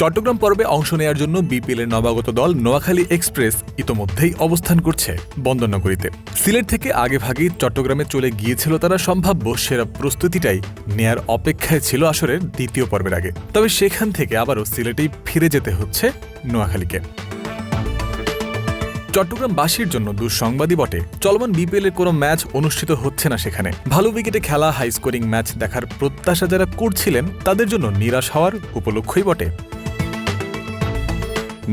চট্টগ্রাম পর্বে অংশ নেওয়ার জন্য বিপিএল এর নবাগত দল নোয়াখালী এক্সপ্রেস ইতোমধ্যেই অবস্থান করছে বন্দরনগরীতে। সিলেট থেকে আগে ভাগেই চট্টগ্রামে চলে গিয়েছিল তারা সম্ভাব্য সেরা প্রস্তুতিটাই। নেয়ার অপেক্ষায় ছিল আসরের দ্বিতীয় পর্বের আগে। তবে সেখান থেকে আবারও সিলেটেই ফিরে যেতে হচ্ছে নোয়াখালীকে। চট্টগ্রামবাসীর জন্য দুঃসংবাদই বটে, চলমান বিপিএল এর কোনো ম্যাচ অনুষ্ঠিত হচ্ছে না সেখানে। ভালো উইকেটে খেলা, হাই স্কোরিং ম্যাচ দেখার প্রত্যাশা যারা করছিলেন, তাদের জন্য নিরাশ হওয়ার উপলক্ষই বটে।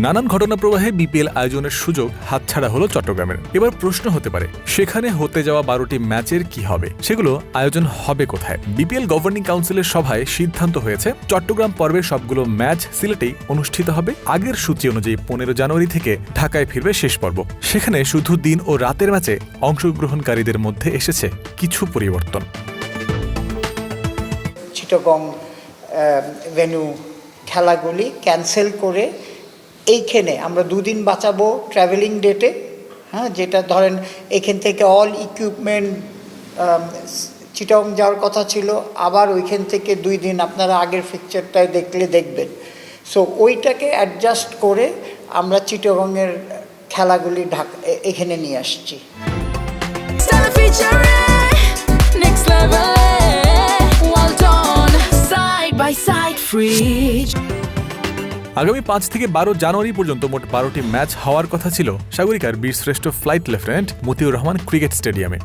নানান ঘটনা প্রবাহে বিপিএল আয়োজনের সুযোগ হাতছাড়া হলো চট্টগ্রামের। এবার প্রশ্ন হতে পারে, সেখানে হতে যাওয়া বারোটি ম্যাচের কি হবে? সেগুলো আয়োজন হবে কোথায়? বিপিএল গভর্নিং কাউন্সিলের সভায় সিদ্ধান্ত হয়েছে, চট্টগ্রাম পর্বের সবগুলো ম্যাচ সিলেটেই অনুষ্ঠিত হবে। আগের সূচি অনুযায়ী পনেরো জানুয়ারি থেকে ঢাকায় ফিরবে শেষ পর্ব। সেখানে শুধু দিন ও রাতের ম্যাচে অংশগ্রহণকারীদের মধ্যে এসেছে কিছু পরিবর্তন। চিটগং ভেনু খেলাগুলি ক্যান্সেল করে এইখানে আমরা দুদিন বাঁচাবো ট্রাভেলিং ডেটে হ্যাঁ যেটা ধরেন এখান থেকে অল ইকুইপমেন্ট চিটং যাওয়ার কথা ছিল, আবার ওইখান থেকে দুই দিন আপনারা আগের পিকচারটায় দেখলে দেখবেন সো ওইটাকে অ্যাডজাস্ট করে আমরা চিটগংয়ের খেলাগুলি ঢাক এখানে নিয়ে আসছি. Side. আগামী পাঁচ থেকে বারো জানুয়ারি পর্যন্ত মোট বারোটি ম্যাচ হওয়ার কথা ছিল সাগরিকার বীরশ্রেষ্ঠ flight lieutenant Motiur Rahman cricket স্টেডিয়ামে।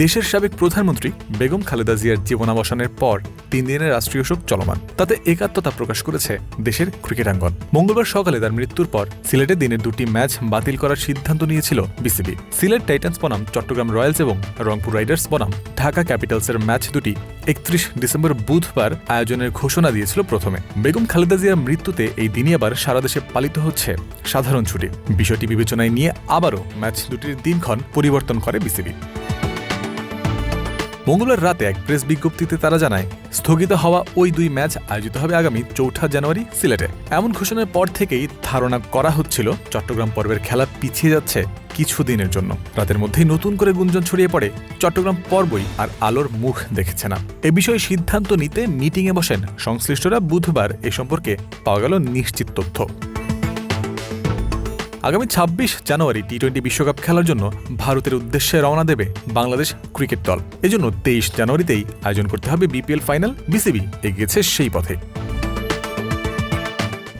দেশের সাবেক প্রধানমন্ত্রী বেগম খালেদা জিয়ার জীবনাবসানের পর তিন দিনের রাষ্ট্রীয় শোক চলমান। তাতে একাত্মতা প্রকাশ করেছে দেশের ক্রিকেটাঙ্গন। মঙ্গলবার সকালে তার মৃত্যুর পর সিলেটে দিনের দুটি ম্যাচ বাতিল করার সিদ্ধান্ত নিয়েছিল বিসিবি। সিলেট টাইটান্স বনাম, চট্টগ্রাম রয়্যালস এবং রংপুর রাইডার্স বনাম, ঢাকা ক্যাপিটালসের ম্যাচ দুটি একত্রিশ ডিসেম্বর বুধবার আয়োজনের ঘোষণা দিয়েছিল প্রথমে। বেগম খালেদা জিয়ার মৃত্যুতে এই দিনই আবার সারা দেশে পালিত হচ্ছে সাধারণ ছুটি। বিষয়টি বিবেচনায় নিয়ে আবারও ম্যাচ দুটির দিনক্ষণ পরিবর্তন করে বিসিবি। মঙ্গলবার রাতে এক প্রেস বিজ্ঞপ্তিতে তারা জানায়, স্থগিত হওয়া ওই দুই ম্যাচ আয়োজিত হবে আগামী চৌঠা জানুয়ারি সিলেটে। এমন ঘোষণার পর থেকেই ধারণা করা হচ্ছিল, চট্টগ্রাম পর্বের খেলা পিছিয়ে যাচ্ছে কিছুদিনের জন্য। রাতের মধ্যেই নতুন করে গুঞ্জন ছড়িয়ে পড়ে, চট্টগ্রাম পর্বই আর আলোর মুখ দেখছে না। এ বিষয়ে সিদ্ধান্ত নিতে মিটিংয়ে বসেন সংশ্লিষ্টরা বুধবার এ সম্পর্কে পাওয়া গেল নিশ্চিত তথ্য। আগামী ছাব্বিশ জানুয়ারি টি টোয়েন্টি বিশ্বকাপ খেলার জন্য ভারতের উদ্দেশ্যে রওনা দেবে বাংলাদেশ ক্রিকেট দল। এজন্য তেইশ জানুয়ারিতেই আয়োজন করতে হবে বিপিএল ফাইনাল, বিসিবি এগিয়েছে সেই পথে।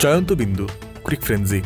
জয়ন্ত বিন্দু, ক্রিক ফ্রেন্সি।